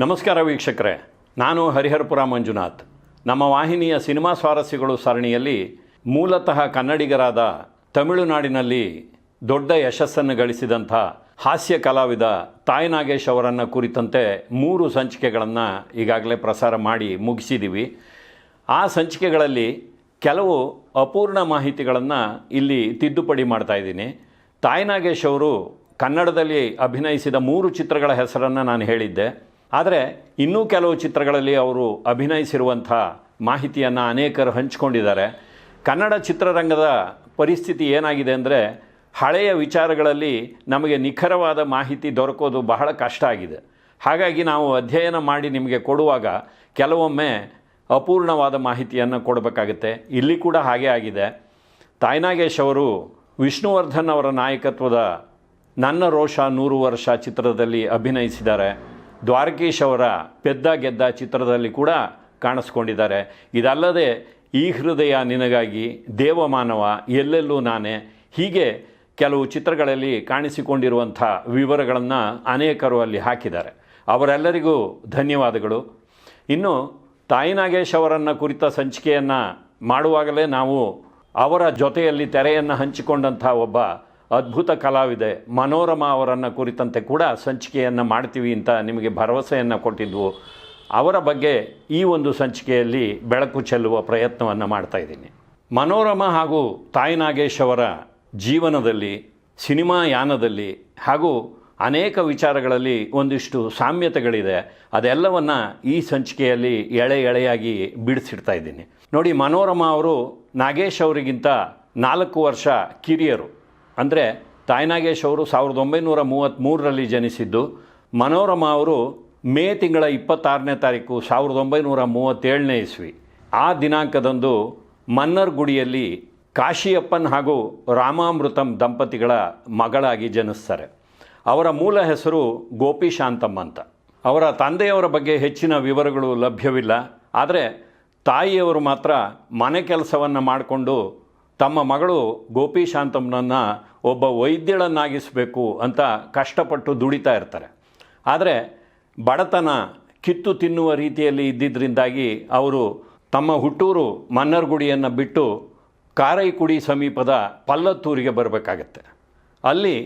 ನಮಸ್ಕಾರ ವೀಕ್ಷಕರೇ, ನಾನು ಹರಿಹರಪುರ ಮಂಜುನಾಥ್. ನಮ್ಮ ವಾಹಿನಿಯ ಸಿನಿಮಾ ಸ್ವಾರಸ್ಯಗಳು ಸರಣಿಯಲ್ಲಿ ಮೂಲತಃ ಕನ್ನಡಿಗರಾದ ತಮಿಳುನಾಡಿನಲ್ಲಿ ದೊಡ್ಡ ಯಶಸ್ಸನ್ನು ಗಳಿಸಿದಂಥ ಹಾಸ್ಯ ಕಲಾವಿದ ತಾಯಿ ನಾಗೇಶ್ ಅವರನ್ನು ಕುರಿತಂತೆ ಮೂರು ಸಂಚಿಕೆಗಳನ್ನು ಈಗಾಗಲೇ ಪ್ರಸಾರ ಮಾಡಿ ಮುಗಿಸಿದ್ದೀವಿ ಆ ಸಂಚಿಕೆಗಳಲ್ಲಿ ಕೆಲವು ಅಪೂರ್ಣ ಮಾಹಿತಿಗಳನ್ನು ಇಲ್ಲಿ ತಿದ್ದುಪಡಿ ಮಾಡ್ತಾ ಇದ್ದೀನಿ. ತಾಯಿ ನಾಗೇಶ್ ಅವರು ಕನ್ನಡದಲ್ಲಿ ಅಭಿನಯಿಸಿದ ಮೂರು ಚಿತ್ರಗಳ ಹೆಸರನ್ನು ನಾನು ಹೇಳಿದ್ದೆ. ಆದರೆ ಇನ್ನೂ ಕೆಲವು ಚಿತ್ರಗಳಲ್ಲಿ ಅವರು ಅಭಿನಯಿಸಿರುವಂಥ ಮಾಹಿತಿಯನ್ನು ಅನೇಕರು ಹಂಚಿಕೊಂಡಿದ್ದಾರೆ. ಕನ್ನಡ ಚಿತ್ರರಂಗದ ಪರಿಸ್ಥಿತಿ ಏನಾಗಿದೆ ಅಂದರೆ ಹಳೆಯ ವಿಚಾರಗಳಲ್ಲಿ ನಮಗೆ ನಿಖರವಾದ ಮಾಹಿತಿ ದೊರಕೋದು ಬಹಳ ಕಷ್ಟ ಆಗಿದೆ. ಹಾಗಾಗಿ ನಾವು ಅಧ್ಯಯನ ಮಾಡಿ ನಿಮಗೆ ಕೊಡುವಾಗ ಕೆಲವೊಮ್ಮೆ ಅಪೂರ್ಣವಾದ ಮಾಹಿತಿಯನ್ನು ಕೊಡಬೇಕಾಗುತ್ತೆ. ಇಲ್ಲಿ ಕೂಡ ಹಾಗೆ ಆಗಿದೆ. ತಾಯ್ನಾಗೇಶ್ ಅವರು ವಿಷ್ಣುವರ್ಧನ್ ಅವರ ನಾಯಕತ್ವದ ನನ್ನ ರೋಷ ನೂರು ವರ್ಷ ಚಿತ್ರದಲ್ಲಿ ಅಭಿನಯಿಸಿದ್ದಾರೆ. ದ್ವಾರಕೀಶ್ ಅವರ ಪೆದ್ದ ಗೆದ್ದ ಚಿತ್ರದಲ್ಲಿ ಕೂಡ ಕಾಣಿಸ್ಕೊಂಡಿದ್ದಾರೆ. ಇದಲ್ಲದೆ ಈ ಹೃದಯ ನಿನಗಾಗಿ ದೇವಮಾನವ ಎಲ್ಲೆಲ್ಲೂ ನಾನೇ. ಹೀಗೆ ಕೆಲವು ಚಿತ್ರಗಳಲ್ಲಿ ಕಾಣಿಸಿಕೊಂಡಿರುವಂಥ ವಿವರಗಳನ್ನು ಅನೇಕರು ಅಲ್ಲಿ ಹಾಕಿದ್ದಾರೆ. ಅವರೆಲ್ಲರಿಗೂ ಧನ್ಯವಾದಗಳು. ಇನ್ನು ತಾಯಿ ನಾಗೇಶ್ ಅವರನ್ನು ಕುರಿತ ಸಂಚಿಕೆಯನ್ನು ಮಾಡುವಾಗಲೇ ನಾವು ಅವರ ಜೊತೆಯಲ್ಲಿ ತೆರೆಯನ್ನು ಹಂಚಿಕೊಂಡಂಥ ಒಬ್ಬ ಅದ್ಭುತ ಕಲಾವಿದೆ. ಮನೋರಮಾ ಅವರನ್ನು ಕುರಿತಂತೆ ಕೂಡ ಸಂಚಿಕೆಯನ್ನು ಮಾಡ್ತೀವಿ ಅಂತ ನಿಮಗೆ ಭರವಸೆಯನ್ನು ಕೊಟ್ಟಿದ್ವು. ಅವರ ಬಗ್ಗೆ ಈ ಒಂದು ಸಂಚಿಕೆಯಲ್ಲಿ ಬೆಳಕು ಚೆಲ್ಲುವ ಪ್ರಯತ್ನವನ್ನು ಮಾಡ್ತಾ ಇದ್ದೀನಿ. ಮನೋರಮ ಹಾಗೂ ತಾಯಿ ನಾಗೇಶ್ ಅವರ ಜೀವನದಲ್ಲಿ, ಸಿನಿಮಾ ಯಾನದಲ್ಲಿ ಹಾಗೂ ಅನೇಕ ವಿಚಾರಗಳಲ್ಲಿ ಒಂದಿಷ್ಟು ಸಾಮ್ಯತೆಗಳಿದೆ. ಅದೆಲ್ಲವನ್ನು ಈ ಸಂಚಿಕೆಯಲ್ಲಿ ಎಳೆ ಎಳೆಯಾಗಿ ಬಿಡಿಸಿಡ್ತಾ ಇದ್ದೀನಿ. ನೋಡಿ, ಮನೋರಮ ಅವರು ನಾಗೇಶ್ ಅವರಿಗಿಂತ ನಾಲ್ಕು ವರ್ಷ ಕಿರಿಯರು. ಅಂದರೆ ತಾಯ್ನಾಗೇಶ್ ಅವರು ಸಾವಿರದ ಒಂಬೈನೂರ ಮೂವತ್ತ್ಮೂರರಲ್ಲಿ ಜನಿಸಿದ್ದು, ಮನೋರಮಾ ಅವರು ಮೇ ತಿಂಗಳ ಇಪ್ಪತ್ತಾರನೇ ತಾರೀಕು ಸಾವಿರದ ಒಂಬೈನೂರ ಮೂವತ್ತೇಳನೇ ಇಸ್ವಿ. ಆ ದಿನಾಂಕದಂದು ಮನ್ನರ್ಗುಡಿಯಲ್ಲಿ ಕಾಶಿಯಪ್ಪನ್ ಹಾಗೂ ರಾಮಾಮೃತಂ ದಂಪತಿಗಳ ಮಗಳಾಗಿ ಜನಿಸ್ತಾರೆ. ಅವರ ಮೂಲ ಹೆಸರು ಗೋಪಿ ಶಾಂತಮ್ಮ ಅಂತ. ಅವರ ತಂದೆಯವರ ಬಗ್ಗೆ ಹೆಚ್ಚಿನ ವಿವರಗಳು ಲಭ್ಯವಿಲ್ಲ. ಆದರೆ ತಾಯಿಯವರು ಮಾತ್ರ ಮನೆ ಕೆಲಸವನ್ನು ಮಾಡಿಕೊಂಡು ತಮ್ಮ ಮಗಳು ಗೋಪಿ ಶಾಂತಮ್ನನ್ನು ಒಬ್ಬ ವೈದ್ಯಳನ್ನಾಗಿಸಬೇಕು ಅಂತ ಕಷ್ಟಪಟ್ಟು ದುಡಿತಾ ಇರ್ತಾರೆ. ಆದರೆ ಬಡತನ ಕಿತ್ತು ತಿನ್ನುವ ರೀತಿಯಲ್ಲಿ ಇದ್ದಿದ್ದರಿಂದಾಗಿ ಅವರು ತಮ್ಮ ಹುಟ್ಟೂರು ಮನ್ನರ್ಗುಡಿಯನ್ನು ಬಿಟ್ಟು ಕಾರೈಕುಡಿ ಸಮೀಪದ ಪಲ್ಲತ್ತೂರಿಗೆ ಬರಬೇಕಾಗತ್ತೆ. ಅಲ್ಲಿ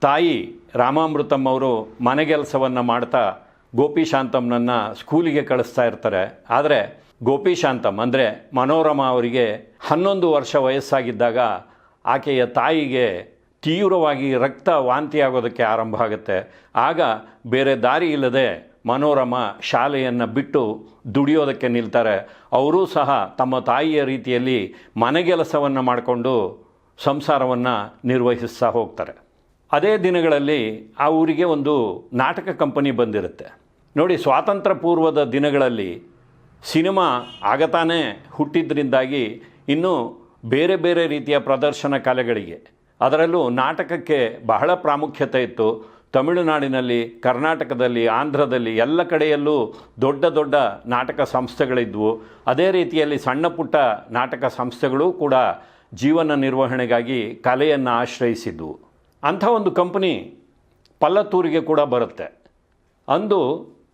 ತಾಯಿ ರಾಮಾಮೃತಮ್ ಅವರು ಮನೆಗೆಲಸವನ್ನು ಮಾಡ್ತಾ ಗೋಪಿ ಶಾಂತಮ್ನನ್ನು ಸ್ಕೂಲಿಗೆ ಕಳಿಸ್ತಾ ಇರ್ತಾರೆ. ಆದರೆ ಗೋಪಿ ಶಾಂತಮ್ ಅಂದರೆ ಮನೋರಮ ಅವರಿಗೆ ಹನ್ನೊಂದು ವರ್ಷ ವಯಸ್ಸಾಗಿದ್ದಾಗ ಆಕೆಯ ತಾಯಿಗೆ ತೀವ್ರವಾಗಿ ರಕ್ತ ವಾಂತಿಯಾಗೋದಕ್ಕೆ ಆರಂಭ ಆಗುತ್ತೆ. ಆಗ ಬೇರೆ ದಾರಿ ಇಲ್ಲದೆ ಮನೋರಮ ಶಾಲೆಯನ್ನು ಬಿಟ್ಟು ದುಡಿಯೋದಕ್ಕೆ ನಿಲ್ತಾರೆ. ಅವರೂ ಸಹ ತಮ್ಮ ತಾಯಿಯ ರೀತಿಯಲ್ಲಿ ಮನೆಗೆಲಸವನ್ನು ಮಾಡಿಕೊಂಡು ಸಂಸಾರವನ್ನು ನಿರ್ವಹಿಸ್ತಾ ಹೋಗ್ತಾರೆ. ಅದೇ ದಿನಗಳಲ್ಲಿ ಆ ಊರಿಗೆ ಒಂದು ನಾಟಕ ಕಂಪನಿ ಬಂದಿರುತ್ತೆ. ನೋಡಿ, ಸ್ವಾತಂತ್ರ್ಯ ಪೂರ್ವದ ದಿನಗಳಲ್ಲಿ ಸಿನಿಮಾ ಆಗತಾನೇ ಹುಟ್ಟಿದ್ರಿಂದಾಗಿ ಇನ್ನೂ ಬೇರೆ ಬೇರೆ ರೀತಿಯ ಪ್ರದರ್ಶನ ಕಲೆಗಳಿಗೆ. ಅದರಲ್ಲೂ ನಾಟಕಕ್ಕೆ ಬಹಳ ಪ್ರಾಮುಖ್ಯತೆ ಇತ್ತು. ತಮಿಳುನಾಡಿನಲ್ಲಿ, ಕರ್ನಾಟಕದಲ್ಲಿ, ಆಂಧ್ರದಲ್ಲಿ ಎಲ್ಲ ಕಡೆಯಲ್ಲೂ ದೊಡ್ಡ ದೊಡ್ಡ ನಾಟಕ ಸಂಸ್ಥೆಗಳಿದ್ವು. ಅದೇ ರೀತಿಯಲ್ಲಿ ಸಣ್ಣ ಪುಟ್ಟ ನಾಟಕ ಸಂಸ್ಥೆಗಳು ಕೂಡ ಜೀವನ ನಿರ್ವಹಣೆಗಾಗಿ ಕಲೆಯನ್ನು ಆಶ್ರಯಿಸಿದ್ವು. ಅಂಥ ಒಂದು ಕಂಪನಿ ಪಲ್ಲತ್ತೂರಿಗೆ ಕೂಡ ಬರುತ್ತೆ. ಅಂದು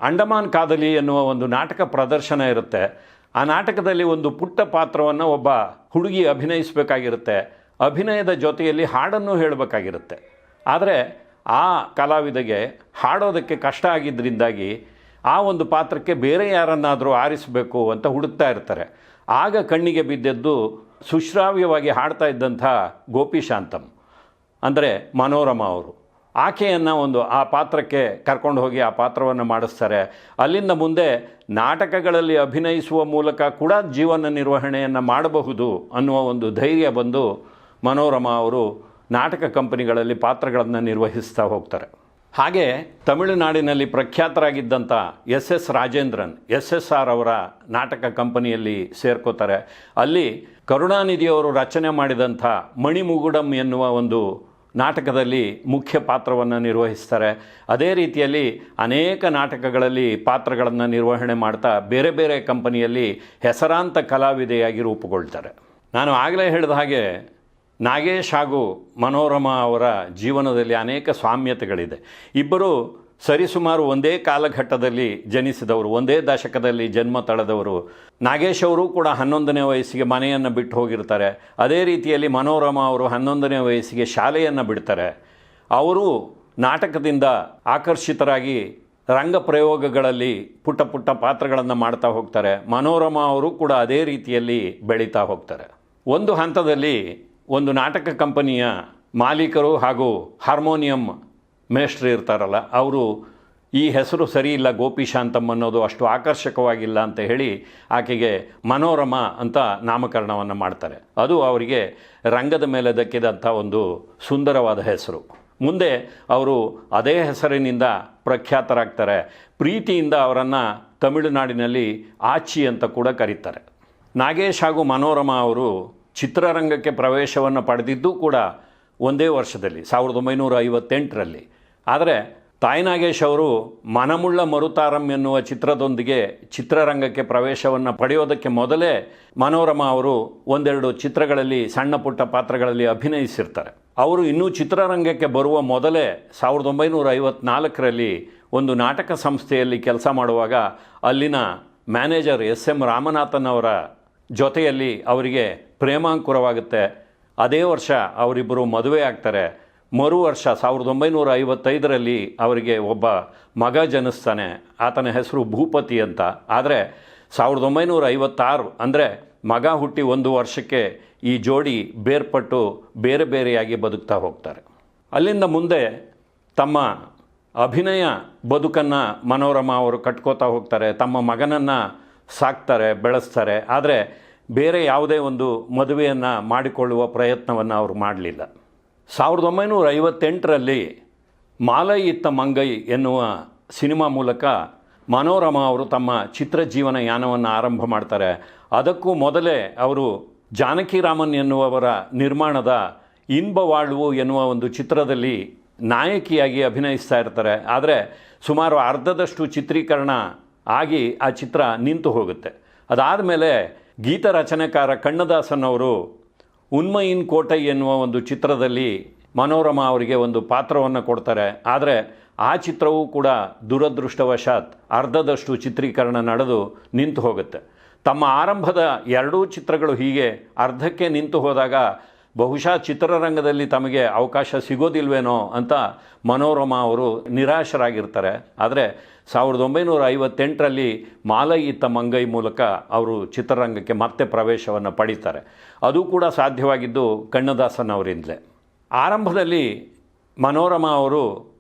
ಅಂಡಮಾನ್ ಕಾದಲಿ ಎನ್ನುವ ಒಂದು ನಾಟಕ ಪ್ರದರ್ಶನ ಇರುತ್ತೆ. ಆ ನಾಟಕದಲ್ಲಿ ಒಂದು ಪುಟ್ಟ ಪಾತ್ರವನ್ನು ಒಬ್ಬ ಹುಡುಗಿ ಅಭಿನಯಿಸಬೇಕಾಗಿರುತ್ತೆ. ಅಭಿನಯದ ಜೊತೆಯಲ್ಲಿ ಹಾಡನ್ನು ಹೇಳಬೇಕಾಗಿರುತ್ತೆ. ಆದರೆ ಆ ಕಲಾವಿದಗೆ ಹಾಡೋದಕ್ಕೆ ಕಷ್ಟ ಆಗಿದ್ದರಿಂದಾಗಿ ಆ ಒಂದು ಪಾತ್ರಕ್ಕೆ ಬೇರೆ ಯಾರನ್ನಾದರೂ ಆರಿಸಬೇಕು ಅಂತ ಹುಡುಕ್ತಾ ಇರ್ತಾರೆ. ಆಗ ಕಣ್ಣಿಗೆ ಬಿದ್ದದ್ದು ಸುಶ್ರಾವ್ಯವಾಗಿ ಹಾಡ್ತಾ ಇದ್ದಂಥ ಗೋಪಿ ಶಾಂತಮ್. ಅಂದರೆ ಮನೋರಮ ಅವರು. ಆಕೆಯನ್ನು ಒಂದು ಆ ಪಾತ್ರಕ್ಕೆ ಕರ್ಕೊಂಡು ಹೋಗಿ ಆ ಪಾತ್ರವನ್ನು ಮಾಡಿಸ್ತಾರೆ. ಅಲ್ಲಿಂದ ಮುಂದೆ ನಾಟಕಗಳಲ್ಲಿ ಅಭಿನಯಿಸುವ ಮೂಲಕ ಕೂಡ ಜೀವನ ನಿರ್ವಹಣೆಯನ್ನು ಮಾಡಬಹುದು ಅನ್ನುವ ಒಂದು ಧೈರ್ಯ ಬಂದು ಮನೋರಮಾ ಅವರು ನಾಟಕ ಕಂಪನಿಗಳಲ್ಲಿ ಪಾತ್ರಗಳನ್ನು ನಿರ್ವಹಿಸ್ತಾ ಹೋಗ್ತಾರೆ. ಹಾಗೆ ತಮಿಳುನಾಡಿನಲ್ಲಿ ಪ್ರಖ್ಯಾತರಾಗಿದ್ದಂಥ S S Rajendran, S S R ಅವರ ನಾಟಕ ಕಂಪನಿಯಲ್ಲಿ ಸೇರ್ಕೋತಾರೆ. ಅಲ್ಲಿ ಕರುಣಾನಿಧಿಯವರು ರಚನೆ ಮಾಡಿದಂಥ ಮಣಿಮುಗುಡಂ ಎನ್ನುವ ಒಂದು ನಾಟಕದಲ್ಲಿ ಮುಖ್ಯ ಪಾತ್ರವನ್ನು ನಿರ್ವಹಿಸ್ತಾರೆ. ಅದೇ ರೀತಿಯಲ್ಲಿ ಅನೇಕ ನಾಟಕಗಳಲ್ಲಿ ಪಾತ್ರಗಳನ್ನು ನಿರ್ವಹಣೆ ಮಾಡ್ತಾ ಬೇರೆ ಬೇರೆ ಕಂಪನಿಯಲ್ಲಿ ಹೆಸರಾಂತ ಕಲಾವಿದೆಯಾಗಿ ರೂಪುಗೊಳ್ತಾರೆ. ನಾನು ಆಗಲೇ ಹೇಳಿದ ಹಾಗೆ ನಾಗೇಶ್ ಹಾಗೂ ಮನೋರಮಾ ಅವರ ಜೀವನದಲ್ಲಿ ಅನೇಕ ಸಾಮ್ಯತೆಗಳಿದೆ ಇಬ್ಬರು ಸರಿಸುಮಾರು ಒಂದೇ ಕಾಲಘಟ್ಟದಲ್ಲಿ ಜನಿಸಿದವರು, ಒಂದೇ ದಶಕದಲ್ಲಿ ಜನ್ಮ ತಳೆದವರು. ನಾಗೇಶ್ ಅವರು ಕೂಡ ಹನ್ನೊಂದನೇ ವಯಸ್ಸಿಗೆ ಮನೆಯನ್ನು ಬಿಟ್ಟು ಹೋಗಿರ್ತಾರೆ. ಅದೇ ರೀತಿಯಲ್ಲಿ ಮನೋರಮ ಅವರು ಹನ್ನೊಂದನೇ ವಯಸ್ಸಿಗೆ ಶಾಲೆಯನ್ನು ಬಿಡ್ತಾರೆ. ಅವರು ನಾಟಕದಿಂದ ಆಕರ್ಷಿತರಾಗಿ ರಂಗ ಪ್ರಯೋಗಗಳಲ್ಲಿ ಪುಟ್ಟ ಪುಟ್ಟ ಪಾತ್ರಗಳನ್ನು ಮಾಡ್ತಾ ಹೋಗ್ತಾರೆ. ಮನೋರಮ ಅವರು ಕೂಡ ಅದೇ ರೀತಿಯಲ್ಲಿ ಬೆಳೀತಾ ಹೋಗ್ತಾರೆ. ಒಂದು ಹಂತದಲ್ಲಿ ಒಂದು ನಾಟಕ ಕಂಪನಿಯ ಮಾಲೀಕರು ಹಾಗೂ ಹಾರ್ಮೋನಿಯಂ ಮೇಷ್ಟ್ರು ಇರ್ತಾರಲ್ಲ, ಅವರು ಈ ಹೆಸರು ಸರಿ ಇಲ್ಲ ಗೋಪಿಶಾಂತಮ್ ಅನ್ನೋದು ಅಷ್ಟು ಆಕರ್ಷಕವಾಗಿಲ್ಲ ಅಂತ ಹೇಳಿ ಆಕೆಗೆ ಮನೋರಮ ಅಂತ ನಾಮಕರಣವನ್ನು ಮಾಡ್ತಾರೆ. ಅದು ಅವರಿಗೆ ರಂಗದ ಮೇಲೆ ದಕ್ಕಿದಂಥ ಒಂದು ಸುಂದರವಾದ ಹೆಸರು. ಮುಂದೆ ಅವರು ಅದೇ ಹೆಸರಿನಿಂದ ಪ್ರಖ್ಯಾತರಾಗ್ತಾರೆ. ಪ್ರೀತಿಯಿಂದ ಅವರನ್ನು ತಮಿಳುನಾಡಿನಲ್ಲಿ ಆಚಿ ಅಂತ ಕೂಡ ಕರೀತಾರೆ. ನಾಗೇಶ್ ಹಾಗೂ ಮನೋರಮ ಅವರು ಚಿತ್ರರಂಗಕ್ಕೆ ಪ್ರವೇಶವನ್ನು ಪಡೆದಿದ್ದು ಕೂಡ ಒಂದೇ ವರ್ಷದಲ್ಲಿ, ಸಾವಿರದ ಒಂಬೈನೂರ ಐವತ್ತೆಂಟರಲ್ಲಿ. ಆದರೆ ತಾಯಿ ನಾಗೇಶ್ ಅವರು ಮನಮುಳ್ಳ ಮರುತಾರಂ ಎನ್ನುವ ಚಿತ್ರದೊಂದಿಗೆ ಚಿತ್ರರಂಗಕ್ಕೆ ಪ್ರವೇಶವನ್ನು ಪಡೆಯೋದಕ್ಕೆ ಮೊದಲೇ ಮನೋರಮ ಅವರು ಒಂದೆರಡು ಚಿತ್ರಗಳಲ್ಲಿ, ಸಣ್ಣ ಪುಟ್ಟ ಪಾತ್ರಗಳಲ್ಲಿ ಅಭಿನಯಿಸಿರ್ತಾರೆ. ಅವರು ಇನ್ನೂ ಚಿತ್ರರಂಗಕ್ಕೆ ಬರುವ ಮೊದಲೇ ಸಾವಿರದ ಒಂಬೈನೂರ ಐವತ್ನಾಲ್ಕರಲ್ಲಿ ಒಂದು ನಾಟಕ ಸಂಸ್ಥೆಯಲ್ಲಿ ಕೆಲಸ ಮಾಡುವಾಗ ಅಲ್ಲಿನ ಮ್ಯಾನೇಜರ್ ಎಸ್ ಎಂ ರಾಮನಾಥನ್ ಅವರ ಜೊತೆಯಲ್ಲಿ ಅವರಿಗೆ ಪ್ರೇಮಾಂಕುರವಾಗುತ್ತೆ. ಅದೇ ವರ್ಷ ಅವರಿಬ್ಬರು ಮದುವೆ ಆಗ್ತಾರೆ ಮರು ವರ್ಷ ಸಾವಿರದ ಒಂಬೈನೂರ ಐವತ್ತೈದರಲ್ಲಿ ಅವರಿಗೆ ಒಬ್ಬ ಮಗ ಜನಿಸ್ತಾನೆ. ಆತನ ಹೆಸರು ಭೂಪತಿ ಅಂತ. ಆದರೆ ಸಾವಿರದ ಒಂಬೈನೂರ ಐವತ್ತಾರು ಅಂದರೆ ಮಗ ಹುಟ್ಟಿ ಒಂದು ವರ್ಷಕ್ಕೆ ಈ ಜೋಡಿ ಬೇರ್ಪಟ್ಟು ಬೇರೆ ಬೇರೆಯಾಗಿ ಬದುಕ್ತಾ ಹೋಗ್ತಾರೆ. ಅಲ್ಲಿಂದ ಮುಂದೆ ತಮ್ಮ ಅಭಿನಯ ಬದುಕನ್ನು ಮನೋರಮ ಅವರು ಕಟ್ಕೋತಾ ಹೋಗ್ತಾರೆ. ತಮ್ಮ ಮಗನನ್ನು ಸಾಕ್ತಾರೆ, ಬೆಳೆಸ್ತಾರೆ. ಆದರೆ ಬೇರೆ ಯಾವುದೇ ಒಂದು ಮದುವೆಯನ್ನು ಮಾಡಿಕೊಳ್ಳುವ ಪ್ರಯತ್ನವನ್ನು ಅವರು ಮಾಡಲಿಲ್ಲ. ಸಾವಿರದ ಒಂಬೈನೂರ ಐವತ್ತೆಂಟರಲ್ಲಿ ಮಾಲೈ ಇತ್ತ ಮಂಗೈ ಎನ್ನುವ ಸಿನಿಮಾ ಮೂಲಕ ಮನೋರಮಾ ಅವರು ತಮ್ಮ ಚಿತ್ರ ಜೀವನ ಯಾನವನ್ನು ಆರಂಭ ಮಾಡ್ತಾರೆ. ಅದಕ್ಕೂ ಮೊದಲೇ ಅವರು ಜಾನಕಿರಾಮನ್ ಎನ್ನುವವರ ನಿರ್ಮಾಣದ ಇನ್ಬವಾಳುವು ಎನ್ನುವ ಒಂದು ಚಿತ್ರದಲ್ಲಿ ನಾಯಕಿಯಾಗಿ ಅಭಿನಯಿಸ್ತಾ ಇರ್ತಾರೆ. ಆದರೆ ಸುಮಾರು ಅರ್ಧದಷ್ಟು ಚಿತ್ರೀಕರಣ ಆಗಿ ಆ ಚಿತ್ರ ನಿಂತು ಹೋಗುತ್ತೆ. ಅದಾದ ಮೇಲೆ ಗೀತ ರಚನೆಕಾರ ಕಣ್ಣದಾಸನ್ ಅವರು ಉನ್ಮಯಿನ್ ಕೋಟೈ ಎನ್ನುವ ಒಂದು ಚಿತ್ರದಲ್ಲಿ ಮನೋರಮಾ ಅವರಿಗೆ ಒಂದು ಪಾತ್ರವನ್ನು ಕೊಡ್ತಾರೆ. ಆದರೆ ಆ ಚಿತ್ರವೂ ಕೂಡ ದುರದೃಷ್ಟವಶಾತ್ ಅರ್ಧದಷ್ಟು ಚಿತ್ರೀಕರಣ ನಡೆದು ನಿಂತು ಹೋಗುತ್ತೆ. ತಮ್ಮ ಆರಂಭದ ಎರಡೂ ಚಿತ್ರಗಳು ಹೀಗೆ ಅರ್ಧಕ್ಕೆ ನಿಂತು ಹೋದಾಗ ಬಹುಶಃ ಚಿತ್ರರಂಗದಲ್ಲಿ ತಮಗೆ ಅವಕಾಶ ಸಿಗೋದಿಲ್ವೇನೋ ಅಂತ ಮನೋರಮಾ ಅವರು ನಿರಾಶರಾಗಿರ್ತಾರೆ. ಆದರೆ ಸಾವಿರದ ಒಂಬೈನೂರ ಐವತ್ತೆಂಟರಲ್ಲಿ ಮಾಲೈ ಮಂಗೈ ಮೂಲಕ ಅವರು ಚಿತ್ರರಂಗಕ್ಕೆ ಮತ್ತೆ ಪ್ರವೇಶವನ್ನು ಪಡೀತಾರೆ. ಅದು ಕೂಡ ಸಾಧ್ಯವಾಗಿದ್ದು ಕಣ್ಣದಾಸನ್ ಅವರಿಂದಲೇ. ಆರಂಭದಲ್ಲಿ ಮನೋರಮಾ ಅವರು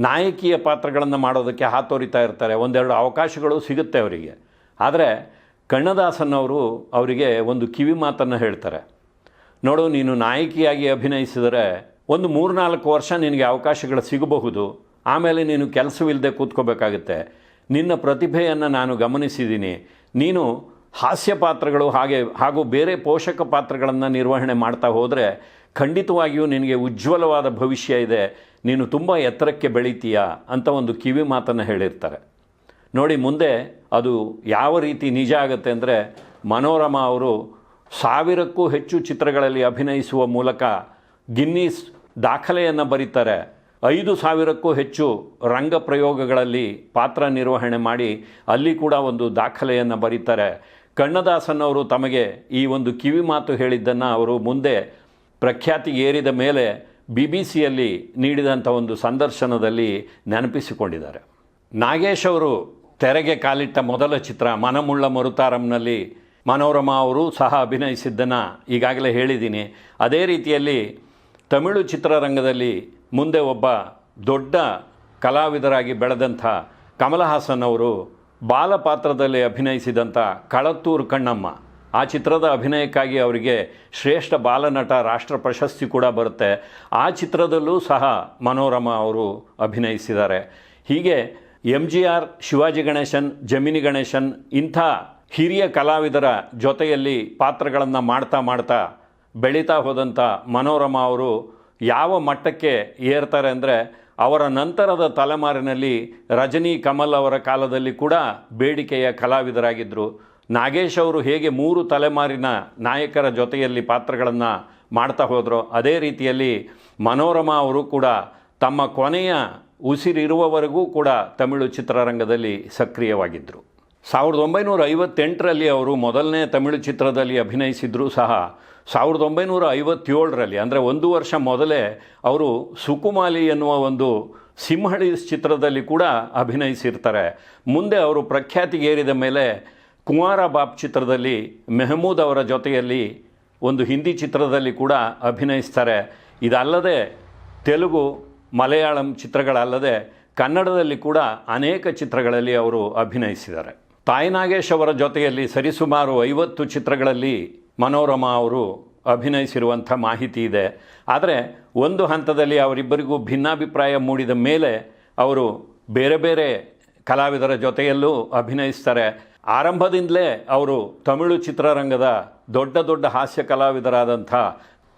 ನಾಯಕಿಯ ಪಾತ್ರಗಳನ್ನು ಮಾಡೋದಕ್ಕೆ ಹಾತೋರಿತಾ ಇರ್ತಾರೆ. ಒಂದೆರಡು ಅವಕಾಶಗಳು ಸಿಗುತ್ತೆ ಅವರಿಗೆ. ಆದರೆ ಕಣ್ಣದಾಸನ್ ಅವರು ಅವರಿಗೆ ಒಂದು ಕಿವಿ ಮಾತನ್ನು ಹೇಳ್ತಾರೆ. ನೋಡು, ನೀನು ನಾಯಕಿಯಾಗಿ ಅಭಿನಯಿಸಿದರೆ ಒಂದು ಮೂರ್ನಾಲ್ಕು ವರ್ಷ ನಿನಗೆ ಅವಕಾಶಗಳು ಸಿಗಬಹುದು. ಆಮೇಲೆ ನೀನು ಕೆಲಸವಿಲ್ಲದೆ ಕೂತ್ಕೋಬೇಕಾಗುತ್ತೆ. ನಿನ್ನ ಪ್ರತಿಭೆಯನ್ನು ನಾನು ಗಮನಿಸಿದ್ದೀನಿ. ನೀನು ಹಾಸ್ಯ ಪಾತ್ರಗಳು ಹಾಗೆ, ಹಾಗೂ ಬೇರೆ ಪೋಷಕ ಪಾತ್ರಗಳನ್ನು ನಿರ್ವಹಣೆ ಮಾಡ್ತಾ ಹೋದರೆ ಖಂಡಿತವಾಗಿಯೂ ನಿನಗೆ ಉಜ್ವಲವಾದ ಭವಿಷ್ಯ ಇದೆ. ನೀನು ತುಂಬ ಎತ್ತರಕ್ಕೆ ಬೆಳೀತೀಯ ಅಂತ ಒಂದು ಕಿವಿ ಮಾತನ್ನು ಹೇಳಿರ್ತಾರೆ. ನೋಡಿ, ಮುಂದೆ ಅದು ಯಾವ ರೀತಿ ನಿಜ ಆಗುತ್ತೆ ಅಂದರೆ ಮನೋರಮಾ ಅವರು ಸಾವಿರಕ್ಕೂ ಹೆಚ್ಚು ಚಿತ್ರಗಳಲ್ಲಿ ಅಭಿನಯಿಸುವ ಮೂಲಕ ಗಿನ್ನೀಸ್ ದಾಖಲೆಯನ್ನು ಬರೀತಾರೆ. ಐದು ಸಾವಿರಕ್ಕೂ ಹೆಚ್ಚು ರಂಗ ಪ್ರಯೋಗಗಳಲ್ಲಿ ಪಾತ್ರ ನಿರ್ವಹಣೆ ಮಾಡಿ ಅಲ್ಲಿ ಕೂಡ ಒಂದು ದಾಖಲೆಯನ್ನು ಬರೀತಾರೆ. ಕಣ್ಣದಾಸನ್ ಅವರು ತಮಗೆ ಈ ಒಂದು ಕಿವಿ ಮಾತು ಹೇಳಿದ್ದನ್ನು ಅವರು ಮುಂದೆ ಪ್ರಖ್ಯಾತಿಗೆ ಏರಿದ ಮೇಲೆ ಬಿ ಬಿ ಸಿಯಲ್ಲಿ ನೀಡಿದಂಥ ಒಂದು ಸಂದರ್ಶನದಲ್ಲಿ ನೆನಪಿಸಿಕೊಂಡಿದ್ದಾರೆ. ನಾಗೇಶ್ ಅವರು ತೆರೆಗೆ ಕಾಲಿಟ್ಟ ಮೊದಲ ಚಿತ್ರ ಮನಮುಳ್ಳ ಮರುತಾರಂನಲ್ಲಿ ಮನೋರಮಾ ಅವರು ಸಹ ಅಭಿನಯಿಸಿದ್ದನ್ನು ಈಗಾಗಲೇ ಹೇಳಿದ್ದೀನಿ. ಅದೇ ರೀತಿಯಲ್ಲಿ ತಮಿಳು ಚಿತ್ರರಂಗದಲ್ಲಿ ಮುಂದೆ ಒಬ್ಬ ದೊಡ್ಡ ಕಲಾವಿದರಾಗಿ ಬೆಳೆದಂಥ ಕಮಲಹಾಸನ್ ಅವರು ಬಾಲಪಾತ್ರದಲ್ಲಿ ಅಭಿನಯಿಸಿದಂಥ ಕಳತ್ತೂರು ಕಣ್ಣಮ್ಮ. ಆ ಚಿತ್ರದ ಅಭಿನಯಕ್ಕಾಗಿ ಅವರಿಗೆ ಶ್ರೇಷ್ಠ ಬಾಲನಟ ರಾಷ್ಟ್ರ ಪ್ರಶಸ್ತಿ ಕೂಡ ಬರುತ್ತೆ. ಆ ಚಿತ್ರದಲ್ಲೂ ಸಹ ಮನೋರಮಾ ಅವರು ಅಭಿನಯಿಸಿದ್ದಾರೆ. ಹೀಗೆ M G R, Shivaji Ganesan, Gemini Ganesan ಇಂಥ ಹಿರಿಯ ಕಲಾವಿದರ ಜೊತೆಯಲ್ಲಿ ಪಾತ್ರಗಳನ್ನು ಮಾಡ್ತಾ ಮಾಡ್ತಾ ಬೆಳೀತಾ ಹೋದಂಥ ಮನೋರಮಾ ಅವರು ಯಾವ ಮಟ್ಟಕ್ಕೆ ಏರ್ತಾರೆ ಅಂದರೆ ಅವರ ನಂತರದ ತಲೆಮಾರಿನಲ್ಲಿ ರಜನಿ ಕಮಲ್ ಅವರ ಕಾಲದಲ್ಲಿ ಕೂಡ ಬೇಡಿಕೆಯ ಕಲಾವಿದರಾಗಿದ್ದರು ನಾಗೇಶ್ ಅವರು ಹೇಗೆ ಮೂರು ತಲೆಮಾರಿನ ನಾಯಕರ ಜೊತೆಯಲ್ಲಿ ಪಾತ್ರಗಳನ್ನು ಮಾಡ್ತಾ ಹೋದರು, ಅದೇ ರೀತಿಯಲ್ಲಿ ಮನೋರಮಾ ಅವರು ಕೂಡ ತಮ್ಮ ಕೊನೆಯ ಉಸಿರಿರುವವರೆಗೂ ಕೂಡ ತಮಿಳು ಚಿತ್ರರಂಗದಲ್ಲಿ ಸಕ್ರಿಯವಾಗಿದ್ದರು ಸಾವಿರದ ಒಂಬೈನೂರ ಐವತ್ತೆಂಟರಲ್ಲಿ ಅವರು ಮೊದಲನೇ ತಮಿಳು ಚಿತ್ರದಲ್ಲಿ ಅಭಿನಯಿಸಿದ್ರೂ ಸಹ ಸಾವಿರದ ಒಂಬೈನೂರ ಐವತ್ತೇಳರಲ್ಲಿ ಅಂದರೆ ಒಂದು ವರ್ಷ ಮೊದಲೇ ಅವರು ಸುಕುಮಾಲಿ ಎನ್ನುವ ಒಂದು ಸಿಂಹಳಿ ಚಿತ್ರದಲ್ಲಿ ಕೂಡ ಅಭಿನಯಿಸಿರ್ತಾರೆ. ಮುಂದೆ ಅವರು ಪ್ರಖ್ಯಾತಿಗೇರಿದ ಮೇಲೆ ಕುಮಾರ ಬಾಬ್ ಚಿತ್ರದಲ್ಲಿ ಮೆಹಮೂದ್ ಅವರ ಜೊತೆಯಲ್ಲಿ ಒಂದು ಹಿಂದಿ ಚಿತ್ರದಲ್ಲಿ ಕೂಡ ಅಭಿನಯಿಸ್ತಾರೆ. ಇದಲ್ಲದೆ ತೆಲುಗು, ಮಲಯಾಳಂ ಚಿತ್ರಗಳಲ್ಲದೆ ಕನ್ನಡದಲ್ಲಿ ಕೂಡ ಅನೇಕ ಚಿತ್ರಗಳಲ್ಲಿ ಅವರು ಅಭಿನಯಿಸಿದ್ದಾರೆ. ತಾಯಿ ನಾಗೇಶ್ ಅವರ ಜೊತೆಯಲ್ಲಿ ಸರಿಸುಮಾರು ಐವತ್ತು ಚಿತ್ರಗಳಲ್ಲಿ ಮನೋರಮಾ ಅವರು ಅಭಿನಯಿಸಿರುವಂಥ ಮಾಹಿತಿ ಇದೆ. ಆದರೆ ಒಂದು ಹಂತದಲ್ಲಿ ಅವರಿಬ್ಬರಿಗೂ ಭಿನ್ನಾಭಿಪ್ರಾಯ ಮೂಡಿದ ಮೇಲೆ ಅವರು ಬೇರೆ ಬೇರೆ ಕಲಾವಿದರ ಜೊತೆಯಲ್ಲೂ ಅಭಿನಯಿಸ್ತಾರೆ. ಆರಂಭದಿಂದಲೇ ಅವರು ತಮಿಳು ಚಿತ್ರರಂಗದ ದೊಡ್ಡ ದೊಡ್ಡ ಹಾಸ್ಯ ಕಲಾವಿದರಾದಂಥ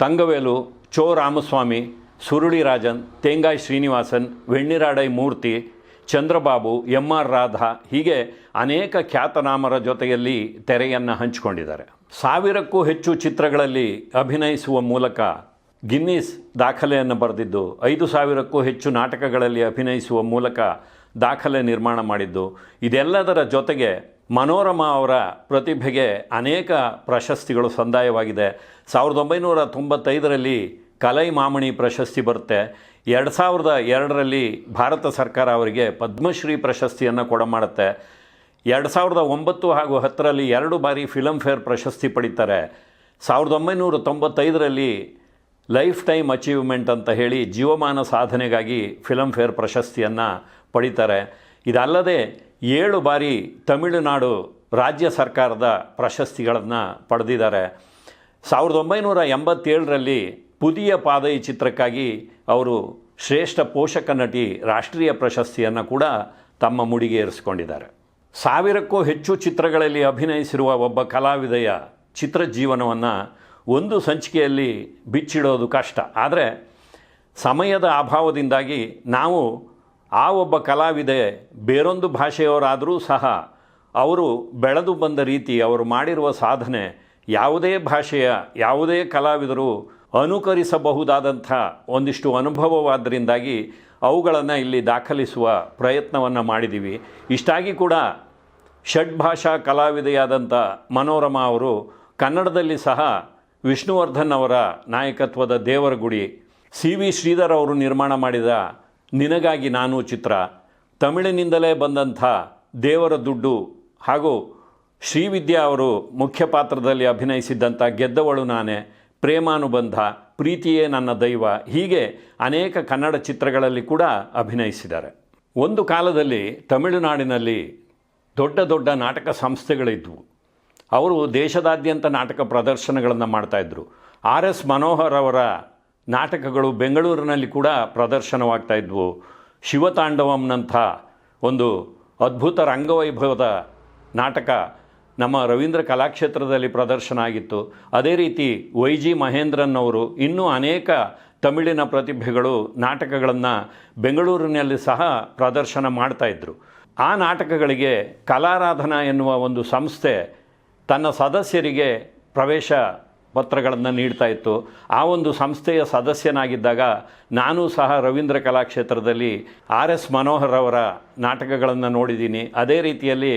ತಂಗವೇಲು, ಚೋ ರಾಮಸ್ವಾಮಿ ಸುರುಳಿ ರಾಜನ್ ತೇಂಗಾಯ್ ಶ್ರೀನಿವಾಸನ್, ವೆಣ್ಣಿರಾಡೈ ಮೂರ್ತಿ ಚಂದ್ರಬಾಬು ಎಂ ಆರ್ ರಾಧಾ ಹೀಗೆ ಅನೇಕ ಖ್ಯಾತನಾಮರ ಜೊತೆಯಲ್ಲಿ ತೆರೆಯನ್ನು ಹಂಚಿಕೊಂಡಿದ್ದಾರೆ. ಸಾವಿರಕ್ಕೂ ಹೆಚ್ಚು ಚಿತ್ರಗಳಲ್ಲಿ ಅಭಿನಯಿಸುವ ಮೂಲಕ ಗಿನ್ನಿಸ್ ದಾಖಲೆಯನ್ನು ಬರೆದಿದ್ದು, ಐದು ಸಾವಿರಕ್ಕೂ ಹೆಚ್ಚು ನಾಟಕಗಳಲ್ಲಿ ಅಭಿನಯಿಸುವ ಮೂಲಕ ದಾಖಲೆ ನಿರ್ಮಾಣ ಮಾಡಿದ್ದು, ಇದೆಲ್ಲದರ ಜೊತೆಗೆ ಮನೋರಮಾ ಅವರ ಪ್ರತಿಭೆಗೆ ಅನೇಕ ಪ್ರಶಸ್ತಿಗಳು ಸಂದಾಯವಾಗಿದೆ. ಸಾವಿರದ ಒಂಬೈನೂರ ತೊಂಬತ್ತೈದರಲ್ಲಿ ಕಲೈ ಮಾಮಣಿ ಪ್ರಶಸ್ತಿ ಬರುತ್ತೆ. ಎರಡು ಸಾವಿರದ ಎರಡರಲ್ಲಿ ಭಾರತ ಸರ್ಕಾರ ಅವರಿಗೆ ಪದ್ಮಶ್ರೀ ಪ್ರಶಸ್ತಿಯನ್ನು ಕೊಡಮಾಡುತ್ತೆ ಎರಡು ಸಾವಿರದ ಒಂಬತ್ತು ಹಾಗೂ ಹತ್ತರಲ್ಲಿ ಎರಡು ಬಾರಿ ಫಿಲಮ್ ಫೇರ್ ಪ್ರಶಸ್ತಿ ಪಡಿತಾರೆ. ಸಾವಿರದ ಒಂಬೈನೂರ ತೊಂಬತ್ತೈದರಲ್ಲಿ ಲೈಫ್ ಟೈಮ್ ಅಚೀವ್ಮೆಂಟ್ ಅಂತ ಹೇಳಿ ಜೀವಮಾನ ಸಾಧನೆಗಾಗಿ ಫಿಲಮ್ ಫೇರ್ ಪ್ರಶಸ್ತಿಯನ್ನು ಪಡಿತಾರೆ. ಇದಲ್ಲದೆ ಏಳು ಬಾರಿ ತಮಿಳುನಾಡು ರಾಜ್ಯ ಸರ್ಕಾರದ ಪ್ರಶಸ್ತಿಗಳನ್ನು ಪಡೆದಿದ್ದಾರೆ. ಸಾವಿರದ ಒಂಬೈನೂರ ಎಂಬತ್ತೇಳರಲ್ಲಿ ಪುದಿಯ ಪಾದೈ ಚಿತ್ರಕ್ಕಾಗಿ ಅವರು ಶ್ರೇಷ್ಠ ಪೋಷಕ ನಟಿ ರಾಷ್ಟ್ರೀಯ ಪ್ರಶಸ್ತಿಯನ್ನು ಕೂಡ ತಮ್ಮ ಮುಡಿಗೆ ಏರಿಸಿಕೊಂಡಿದ್ದಾರೆ. ಸಾವಿರಕ್ಕೂ ಹೆಚ್ಚು ಚಿತ್ರಗಳಲ್ಲಿ ಅಭಿನಯಿಸಿರುವ ಒಬ್ಬ ಕಲಾವಿದೆಯ ಚಿತ್ರ ಜೀವನವನ್ನು ಒಂದು ಸಂಚಿಕೆಯಲ್ಲಿ ಬಿಚ್ಚಿಡೋದು ಕಷ್ಟ. ಆದರೆ ಸಮಯದ ಅಭಾವದಿಂದಾಗಿ ನಾವು ಆ ಒಬ್ಬ ಕಲಾವಿದೆ ಬೇರೊಂದು ಭಾಷೆಯವರಾದರೂ ಸಹ ಅವರು ಬೆಳೆದು ಬಂದ ರೀತಿ ಅವರು ಮಾಡಿರುವ ಸಾಧನೆ ಯಾವುದೇ ಭಾಷೆಯ ಯಾವುದೇ ಕಲಾವಿದರು ಅನುಕರಿಸಬಹುದಾದಂಥ ಒಂದಿಷ್ಟು ಅನುಭವವಾದ್ದರಿಂದಾಗಿ ಅವುಗಳನ್ನು ಇಲ್ಲಿ ದಾಖಲಿಸುವ ಪ್ರಯತ್ನವನ್ನು ಮಾಡಿದ್ದೀವಿ ಇಷ್ಟಾಗಿ ಕೂಡ ಷಡ್ಭಾಷಾ ಕಲಾವಿದೆಯಾದಂಥ ಮನೋರಮಾ ಅವರು ಕನ್ನಡದಲ್ಲಿ ಸಹ ವಿಷ್ಣುವರ್ಧನ್ ಅವರ ನಾಯಕತ್ವದ ದೇವರ ಗುಡಿ ಸಿ ವಿ ಶ್ರೀಧರ್ ಅವರು ನಿರ್ಮಾಣ ಮಾಡಿದ ನಿನಗಾಗಿ ನಾನು ಚಿತ್ರ, ತಮಿಳಿನಿಂದಲೇ ಬಂದಂಥ ದೇವರ ದುಡ್ಡು ಹಾಗೂ ಶ್ರೀವಿದ್ಯಾ ಅವರು ಮುಖ್ಯ ಪಾತ್ರದಲ್ಲಿ ಅಭಿನಯಿಸಿದ್ದಂಥ ಗೆದ್ದವಳು ನಾನೇ ಪ್ರೇಮಾನುಬಂಧ, ಪ್ರೀತಿಯೇ ನನ್ನ ದೈವ, ಹೀಗೆ ಅನೇಕ ಕನ್ನಡ ಚಿತ್ರಗಳಲ್ಲಿ ಕೂಡ ಅಭಿನಯಿಸಿದ್ದಾರೆ. ಒಂದು ಕಾಲದಲ್ಲಿ ತಮಿಳುನಾಡಿನಲ್ಲಿ ದೊಡ್ಡ ದೊಡ್ಡ ನಾಟಕ ಸಂಸ್ಥೆಗಳಿದ್ವು. ಅವರು ದೇಶದಾದ್ಯಂತ ನಾಟಕ ಪ್ರದರ್ಶನಗಳನ್ನು ಮಾಡ್ತಾಯಿದ್ರು ಆರ್ ಎಸ್ ಮನೋಹರ್ ಅವರ ನಾಟಕಗಳು ಬೆಂಗಳೂರಿನಲ್ಲಿ ಕೂಡ ಪ್ರದರ್ಶನವಾಗ್ತಾ ಇದ್ವು. ಶಿವತಾಂಡವಂನಂಥ ಒಂದು ಅದ್ಭುತ ರಂಗವೈಭವದ ನಾಟಕ ನಮ್ಮ ರವೀಂದ್ರ ಕಲಾಕ್ಷೇತ್ರದಲ್ಲಿ ಪ್ರದರ್ಶನ ಆಗಿತ್ತು. ಅದೇ ರೀತಿ ವೈ ಜಿ ಮಹೇಂದ್ರನ್ ಅವರು ಇನ್ನೂ ಅನೇಕ ತಮಿಳಿನ ಪ್ರತಿಭೆಗಳು ನಾಟಕಗಳನ್ನು ಬೆಂಗಳೂರಿನಲ್ಲಿ ಸಹ ಪ್ರದರ್ಶನ ಮಾಡ್ತಾಯಿದ್ರು ಆ ನಾಟಕಗಳಿಗೆ ಕಲಾರಾಧನಾ ಎನ್ನುವ ಒಂದು ಸಂಸ್ಥೆ ತನ್ನ ಸದಸ್ಯರಿಗೆ ಪ್ರವೇಶ ಪತ್ರಗಳನ್ನು ನೀಡ್ತಾ ಇತ್ತು. ಆ ಒಂದು ಸಂಸ್ಥೆಯ ಸದಸ್ಯನಾಗಿದ್ದಾಗ ನಾನು ಸಹ ರವೀಂದ್ರ ಕಲಾಕ್ಷೇತ್ರದಲ್ಲಿ ಆರ್ ಎಸ್ ಮನೋಹರ್ ಅವರ ನಾಟಕಗಳನ್ನು ನೋಡಿದ್ದೀನಿ. ಅದೇ ರೀತಿಯಲ್ಲಿ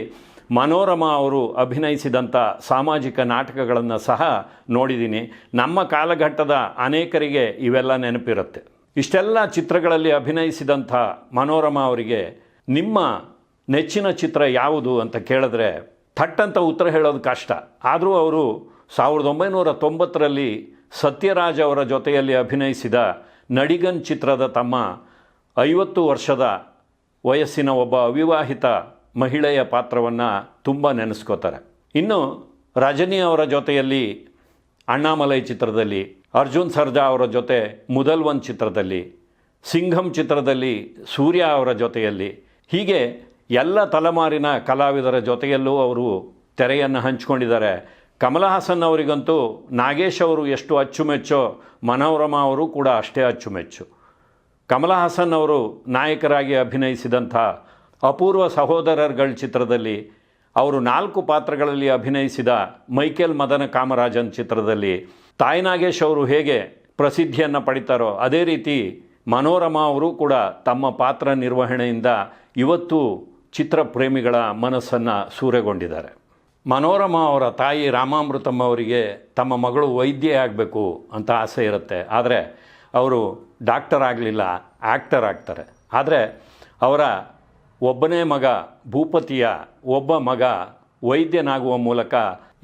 ಮನೋರಮಾ ಅವರು ಅಭಿನಯಿಸಿದಂಥ ಸಾಮಾಜಿಕ ನಾಟಕಗಳನ್ನು ಸಹ ನೋಡಿದ್ದೀನಿ. ನಮ್ಮ ಕಾಲಘಟ್ಟದ ಅನೇಕರಿಗೆ ಇವೆಲ್ಲ ನೆನಪಿರುತ್ತೆ. ಇಷ್ಟೆಲ್ಲ ಚಿತ್ರಗಳಲ್ಲಿ ಅಭಿನಯಿಸಿದಂಥ ಮನೋರಮಾ ಅವರಿಗೆ ನಿಮ್ಮ ನೆಚ್ಚಿನ ಚಿತ್ರ ಯಾವುದು ಅಂತ ಕೇಳಿದ್ರೆ ಥಟ್ಟಂತ ಉತ್ತರ ಹೇಳೋದು ಕಷ್ಟ. ಆದರೂ ಅವರು ಸಾವಿರದ ಒಂಬೈನೂರ ತೊಂಬತ್ತರಲ್ಲಿ ಸತ್ಯರಾಜ್ ಅವರ ಜೊತೆಯಲ್ಲಿ ಅಭಿನಯಿಸಿದ ನಡಿಗನ್ ಚಿತ್ರದ ತಮ್ಮ ಐವತ್ತು ವರ್ಷದ ವಯಸ್ಸಿನ ಒಬ್ಬ ಅವಿವಾಹಿತ ಮಹಿಳೆಯ ಪಾತ್ರವನ್ನು ತುಂಬ ನೆನೆಸ್ಕೋತಾರೆ. ಇನ್ನು ರಜನಿ ಅವರ ಜೊತೆಯಲ್ಲಿ ಅಣ್ಣಾಮಲೈ ಚಿತ್ರದಲ್ಲಿ, ಅರ್ಜುನ್ ಸರ್ಜಾ ಅವರ ಜೊತೆ ಮುದಲ್ವನ್ ಚಿತ್ರದಲ್ಲಿ, ಸಿಂಘಂ ಚಿತ್ರದಲ್ಲಿ ಸೂರ್ಯ ಅವರ ಜೊತೆಯಲ್ಲಿ, ಹೀಗೆ ಎಲ್ಲ ತಲೆಮಾರಿನ ಕಲಾವಿದರ ಜೊತೆಯಲ್ಲೂ ಅವರು ತೆರೆಯನ್ನು ಹಂಚಿಕೊಂಡಿದ್ದಾರೆ. ಕಮಲ ಹಾಸನ್ ಅವರಿಗಂತೂ ನಾಗೇಶ್ ಅವರು ಎಷ್ಟು ಅಚ್ಚುಮೆಚ್ಚೋ, ಮನೋರಮಾ ಅವರು ಕೂಡ ಅಷ್ಟೇ ಅಚ್ಚುಮೆಚ್ಚು. ಕಮಲ ಹಾಸನ್ ಅವರು ನಾಯಕರಾಗಿ ಅಭಿನಯಿಸಿದಂಥ ಅಪೂರ್ವ ಸಹೋದರರ್ಗಳ ಚಿತ್ರದಲ್ಲಿ ಅವರು ನಾಲ್ಕು ಪಾತ್ರಗಳಲ್ಲಿ ಅಭಿನಯಿಸಿದ ಮೈಕೇಲ್ ಮದನ ಕಾಮರಾಜನ್ ಚಿತ್ರದಲ್ಲಿ ತಾಯಿ ನಾಗೇಶ್ ಅವರು ಹೇಗೆ ಪ್ರಸಿದ್ಧಿಯನ್ನು ಪಡಿತಾರೋ ಅದೇ ರೀತಿ ಮನೋರಮಾ ಅವರು ಕೂಡ ತಮ್ಮ ಪಾತ್ರ ನಿರ್ವಹಣೆಯಿಂದ ಇವತ್ತು ಚಿತ್ರಪ್ರೇಮಿಗಳ ಮನಸ್ಸನ್ನು ಸೂರೆಗೊಂಡಿದ್ದಾರೆ. ಮನೋರಮಾ ಅವರ ತಾಯಿ ರಾಮಾಮೃತಮ್ಮ ಅವರಿಗೆ ತಮ್ಮ ಮಗಳು ವೈದ್ಯ ಆಗಬೇಕು ಅಂತ ಆಸೆ ಇರುತ್ತೆ. ಆದರೆ ಅವರು ಡಾಕ್ಟರ್ ಆಗಲಿಲ್ಲ ಆ್ಯಕ್ಟರ್ ಆಗ್ತಾರೆ. ಆದರೆ ಅವರ ಒಬ್ಬನೇ ಮಗ ಭೂಪತಿಯ ಒಬ್ಬ ಮಗ ವೈದ್ಯನಾಗುವ ಮೂಲಕ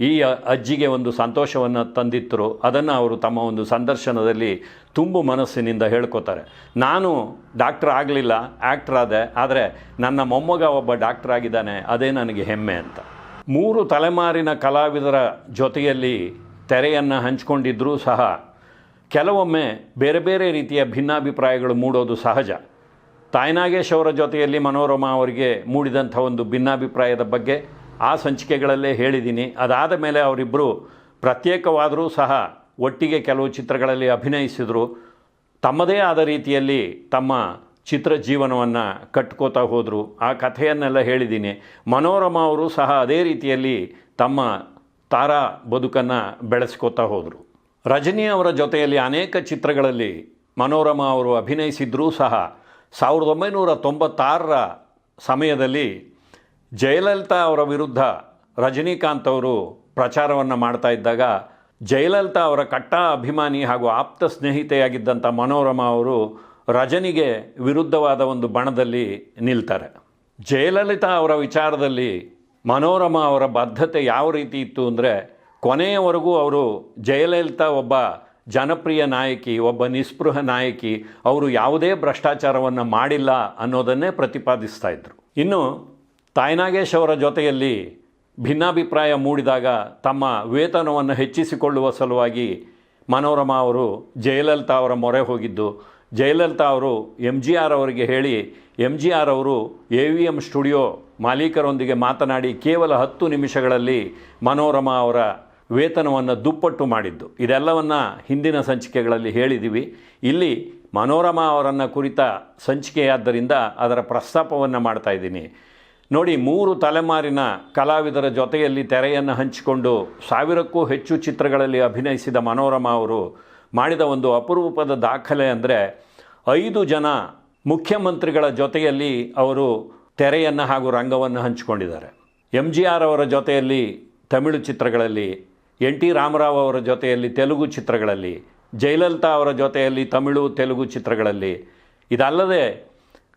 ಈ ಅಜ್ಜಿಗೆ ಒಂದು ಸಂತೋಷವನ್ನು ತಂದಿತ್ತರು ಅದನ್ನು ಅವರು ತಮ್ಮ ಒಂದು ಸಂದರ್ಶನದಲ್ಲಿ ತುಂಬು ಮನಸ್ಸಿನಿಂದ ಹೇಳ್ಕೊತಾರೆ. ನಾನು ಡಾಕ್ಟರ್ ಆಗಲಿಲ್ಲ ಆ್ಯಕ್ಟರ್ ಆದೆ, ಆದರೆ ನನ್ನ ಮೊಮ್ಮಗ ಒಬ್ಬ ಡಾಕ್ಟರ್ ಆಗಿದ್ದಾನೆ, ಅದೇ ನನಗೆ ಹೆಮ್ಮೆ ಅಂತ. ಮೂರು ತಲೆಮಾರಿನ ಕಲಾವಿದರ ಜೊತೆಯಲ್ಲಿ ತೆರೆಯನ್ನು ಹಂಚಿಕೊಂಡಿದ್ದರೂ ಸಹ ಕೆಲವೊಮ್ಮೆ ಬೇರೆ ಬೇರೆ ರೀತಿಯ ಭಿನ್ನಾಭಿಪ್ರಾಯಗಳು ಮೂಡೋದು ಸಹಜ. ತಾಯ್ನಾಗೇಶ್ ಅವರ ಜೊತೆಯಲ್ಲಿ ಮನೋರಮಾ ಅವರಿಗೆ ಮೂಡಿದಂಥ ಒಂದು ಭಿನ್ನಾಭಿಪ್ರಾಯದ ಬಗ್ಗೆ ಆ ಸಂಚಿಕೆಗಳಲ್ಲೇ ಹೇಳಿದ್ದೀನಿ. ಅದಾದ ಮೇಲೆ ಅವರಿಬ್ಬರು ಪ್ರತ್ಯೇಕವಾದರೂ ಸಹ ಒಟ್ಟಿಗೆ ಕೆಲವು ಚಿತ್ರಗಳಲ್ಲಿ ಅಭಿನಯಿಸಿದರು. ತಮ್ಮದೇ ಆದ ರೀತಿಯಲ್ಲಿ ತಮ್ಮ ಚಿತ್ರ ಜೀವನವನ್ನು ಕಟ್ಕೋತಾ ಹೋದರು. ಆ ಕಥೆಯನ್ನೆಲ್ಲ ಹೇಳಿದ್ದೀನಿ. ಮನೋರಮಾ ಅವರು ಸಹ ಅದೇ ರೀತಿಯಲ್ಲಿ ತಮ್ಮ ತಾರಾ ಬದುಕನ್ನು ಬೆಳೆಸ್ಕೋತಾ ಹೋದರು. ರಜನಿ ಅವರ ಜೊತೆಯಲ್ಲಿ ಅನೇಕ ಚಿತ್ರಗಳಲ್ಲಿ ಮನೋರಮಾ ಅವರು ಅಭಿನಯಿಸಿದ್ರೂ ಸಹ ಸಾವಿರದ ಒಂಬೈನೂರ ತೊಂಬತ್ತಾರರ ಸಮಯದಲ್ಲಿ ಜಯಲಲಿತಾ ಅವರ ವಿರುದ್ಧ ರಜನಿಕಾಂತ್ ಅವರು ಪ್ರಚಾರವನ್ನು ಮಾಡ್ತಾ ಇದ್ದಾಗ ಜಯಲಲಿತಾ ಅವರ ಕಟ್ಟ ಅಭಿಮಾನಿ ಹಾಗೂ ಆಪ್ತ ಸ್ನೇಹಿತೆಯಾಗಿದ್ದಂಥ ಮನೋರಮ ಅವರು ರಜನಿಗೆ ವಿರುದ್ಧವಾದ ಒಂದು ಬಣದಲ್ಲಿ ನಿಲ್ತಾರೆ. ಜಯಲಲಿತಾ ಅವರ ವಿಚಾರದಲ್ಲಿ ಮನೋರಮ ಅವರ ಬದ್ಧತೆ ಯಾವ ರೀತಿ ಇತ್ತು ಅಂದರೆ ಕೊನೆಯವರೆಗೂ ಅವರು ಜಯಲಲಿತಾ ಒಬ್ಬ ಜನಪ್ರಿಯ ನಾಯಕಿ, ಒಬ್ಬ ನಿಸ್ಪೃಹ ನಾಯಕಿ, ಅವರು ಯಾವುದೇ ಭ್ರಷ್ಟಾಚಾರವನ್ನು ಮಾಡಿಲ್ಲ ಅನ್ನೋದನ್ನೇ ಪ್ರತಿಪಾದಿಸ್ತಾ ಇದ್ದರು ಇನ್ನು ತಾಯ್ನಾಗೇಶ್ ಅವರ ಜೊತೆಯಲ್ಲಿ ಭಿನ್ನಾಭಿಪ್ರಾಯ ಮೂಡಿದಾಗ ತಮ್ಮ ವೇತನವನ್ನು ಹೆಚ್ಚಿಸಿಕೊಳ್ಳುವ ಸಲುವಾಗಿ ಮನೋರಮಾ ಅವರು ಜಯಲಲಿತಾ ಅವರ ಮೊರೆ ಹೋಗಿದ್ದು. ಜಯಲಲಿತಾ ಅವರು ಎಂ ಜಿ ಆರ್ ಅವರಿಗೆ ಹೇಳಿ ಎಂ ಜಿ ಆರ್ ಅವರು ಎ ವಿ ಎಂ ಸ್ಟುಡಿಯೋ ಮಾಲೀಕರೊಂದಿಗೆ ಮಾತನಾಡಿ ಕೇವಲ ಹತ್ತು ನಿಮಿಷಗಳಲ್ಲಿ ಮನೋರಮಾ ಅವರ ವೇತನವನ್ನು ದುಪ್ಪಟ್ಟು ಮಾಡಿದ್ದು. ಇದೆಲ್ಲವನ್ನು ಹಿಂದಿನ ಸಂಚಿಕೆಗಳಲ್ಲಿ ಹೇಳಿದ್ದೀವಿ ಇಲ್ಲಿ ಮನೋರಮಾ ಅವರನ್ನು ಕುರಿತ ಸಂಚಿಕೆಯಾದ್ದರಿಂದ ಅದರ ಪ್ರಸ್ತಾಪವನ್ನು ಮಾಡ್ತಾ ಇದ್ದೀನಿ. ನೋಡಿ, ಮೂರು ತಲೆಮಾರಿನ ಕಲಾವಿದರ ಜೊತೆಯಲ್ಲಿ ತೆರೆಯನ್ನು ಹಂಚಿಕೊಂಡು ಸಾವಿರಕ್ಕೂ ಹೆಚ್ಚು ಚಿತ್ರಗಳಲ್ಲಿ ಅಭಿನಯಿಸಿದ ಮನೋರಮಾ ಅವರು ಮಾಡಿದ ಒಂದು ಅಪರೂಪದ ದಾಖಲೆ ಅಂದರೆ ಐದು ಜನ ಮುಖ್ಯಮಂತ್ರಿಗಳ ಜೊತೆಯಲ್ಲಿ ಅವರು ತೆರೆಯನ್ನು ಹಾಗೂ ರಂಗವನ್ನು ಹಂಚಿಕೊಂಡಿದ್ದಾರೆ. ಎಂ ಜಿ ಆರ್ ಅವರ ಜೊತೆಯಲ್ಲಿ ತಮಿಳು ಚಿತ್ರಗಳಲ್ಲಿ ಎನ್ ಟಿ ರಾಮರಾವ್ ಅವರ ಜೊತೆಯಲ್ಲಿ ತೆಲುಗು ಚಿತ್ರಗಳಲ್ಲಿ, ಜಯಲಲಿತಾ ಅವರ ಜೊತೆಯಲ್ಲಿ ತಮಿಳು ತೆಲುಗು ಚಿತ್ರಗಳಲ್ಲಿ, ಇದಲ್ಲದೆ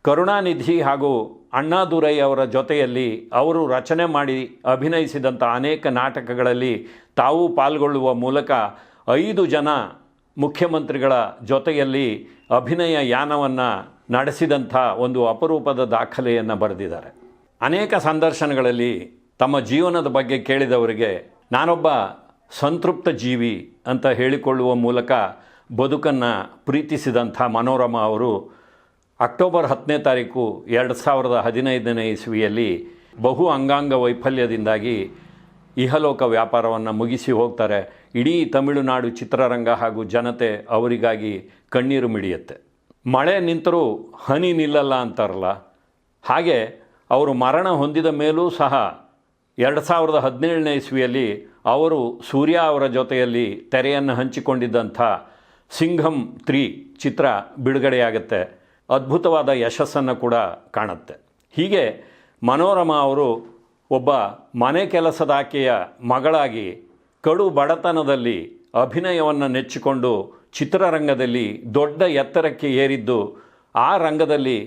ಕರುಣಾನಿಧಿ ಹಾಗೂ ಅಣ್ಣಾದುರೈ ಅವರ ಜೊತೆಯಲ್ಲಿ ಅವರು ರಚನೆ ಮಾಡಿ ಅಭಿನಯಿಸಿದಂಥ ಅನೇಕ ನಾಟಕಗಳಲ್ಲಿ ತಾವು ಪಾಲ್ಗೊಳ್ಳುವ ಮೂಲಕ ಐದು ಜನ ಮುಖ್ಯಮಂತ್ರಿಗಳ ಜೊತೆಯಲ್ಲಿ ಅಭಿನಯ ಯಾನವನ್ನು ನಡೆಸಿದಂಥ ಒಂದು ಅಪರೂಪದ ದಾಖಲೆಯನ್ನು ಬರೆದಿದ್ದಾರೆ. ಅನೇಕ ಸಂದರ್ಶನಗಳಲ್ಲಿ ತಮ್ಮ ಜೀವನದ ಬಗ್ಗೆ ಕೇಳಿದವರಿಗೆ ನಾನೊಬ್ಬ ಸಂತೃಪ್ತ ಜೀವಿ ಅಂತ ಹೇಳಿಕೊಳ್ಳುವ ಮೂಲಕ ಬದುಕನ್ನು ಪ್ರೀತಿಸಿದಂಥ ಮನೋರಮ ಅವರು ಅಕ್ಟೋಬರ್ ಹತ್ತನೇ ತಾರೀಕು ಎರಡು ಸಾವಿರದ ಹದಿನೈದನೇ ಇಸ್ವಿಯಲ್ಲಿ ಬಹು ಅಂಗಾಂಗ ವೈಫಲ್ಯದಿಂದಾಗಿ ಇಹಲೋಕ ವ್ಯಾಪಾರವನ್ನು ಮುಗಿಸಿ ಹೋಗ್ತಾರೆ. ಇಡೀ ತಮಿಳುನಾಡು ಚಿತ್ರರಂಗ ಹಾಗೂ ಜನತೆ ಅವರಿಗಾಗಿ ಕಣ್ಣೀರು ಮಿಡಿಯುತ್ತೆ. ಮಳೆ ನಿಂತರೂ ಹನಿ ನಿಲ್ಲಲ್ಲ ಅಂತಾರಲ್ಲ. ಹಾಗೆ ಅವರು ಮರಣ ಹೊಂದಿದ ಮೇಲೂ ಸಹ ಎರಡು ಸಾವಿರದ ಹದಿನೇಳನೇ ಇಸ್ವಿಯಲ್ಲಿ ಅವರು ಸೂರ್ಯ ಅವರ ಜೊತೆಯಲ್ಲಿ ತೆರೆಯನ್ನು ಹಂಚಿಕೊಂಡಿದ್ದಂಥ ಸಿಂಘಂ ತ್ರೀ ಚಿತ್ರ ಬಿಡುಗಡೆಯಾಗುತ್ತೆ. ಅದ್ಭುತವಾದ ಯಶಸ್ಸನ್ನು ಕೂಡ ಕಾಣುತ್ತೆ. ಹೀಗೆ ಮನೋರಮಾ ಅವರು ಒಬ್ಬ ಮನೆ ಕೆಲಸದಾಕೆಯ ಮಗಳಾಗಿ ಕಡು ಬಡತನದಲ್ಲಿ ಅಭಿನಯವನ್ನು ನೆಚ್ಚಿಕೊಂಡು ಚಿತ್ರರಂಗದಲ್ಲಿ ದೊಡ್ಡ ಎತ್ತರಕ್ಕೆ ಏರಿದ್ದು ಆ ರಂಗದಲ್ಲಿ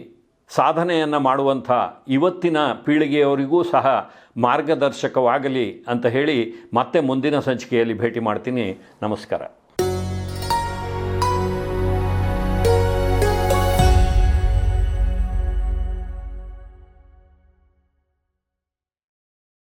ಸಾಧನೆಯನ್ನು ಮಾಡುವಂಥ ಇವತ್ತಿನ ಪೀಳಿಗೆಯವರಿಗೂ ಸಹ ಮಾರ್ಗದರ್ಶಕವಾಗಲಿ ಅಂತ ಹೇಳಿ ಮತ್ತೆ ಮುಂದಿನ ಸಂಚಿಕೆಯಲ್ಲಿ ಭೇಟಿ ಮಾಡ್ತೀನಿ. ನಮಸ್ಕಾರ.